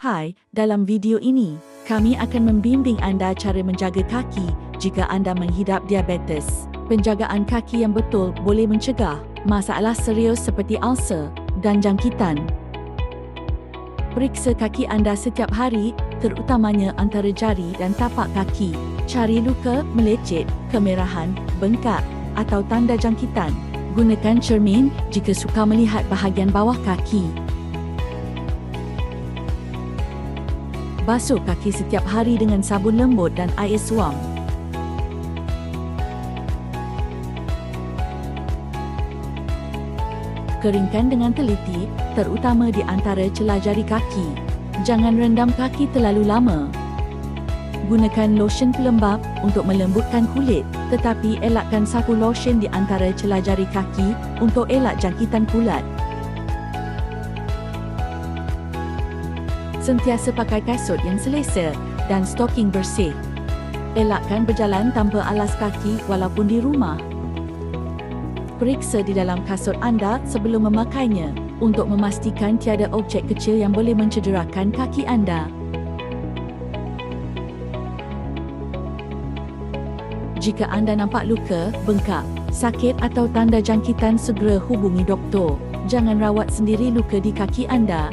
Hai, dalam video ini, kami akan membimbing anda cara menjaga kaki jika anda menghidap diabetes. Penjagaan kaki yang betul boleh mencegah masalah serius seperti ulcer dan jangkitan. Periksa kaki anda setiap hari, terutamanya antara jari dan tapak kaki. Cari luka, melecet, kemerahan, bengkak atau tanda jangkitan. Gunakan cermin jika suka melihat bahagian bawah kaki. Basuh kaki setiap hari dengan sabun lembut dan air suam. Keringkan dengan teliti, terutama di antara celah jari kaki. Jangan rendam kaki terlalu lama. Gunakan lotion pelembap untuk melembutkan kulit, tetapi elakkan sapu lotion di antara celah jari kaki untuk elak jangkitan kulat. Sentiasa pakai kasut yang selesa dan stoking bersih. Elakkan berjalan tanpa alas kaki walaupun di rumah. Periksa di dalam kasut anda sebelum memakainya untuk memastikan tiada objek kecil yang boleh mencederakan kaki anda. Jika anda nampak luka, bengkak, sakit atau tanda jangkitan segera hubungi doktor. Jangan rawat sendiri luka di kaki anda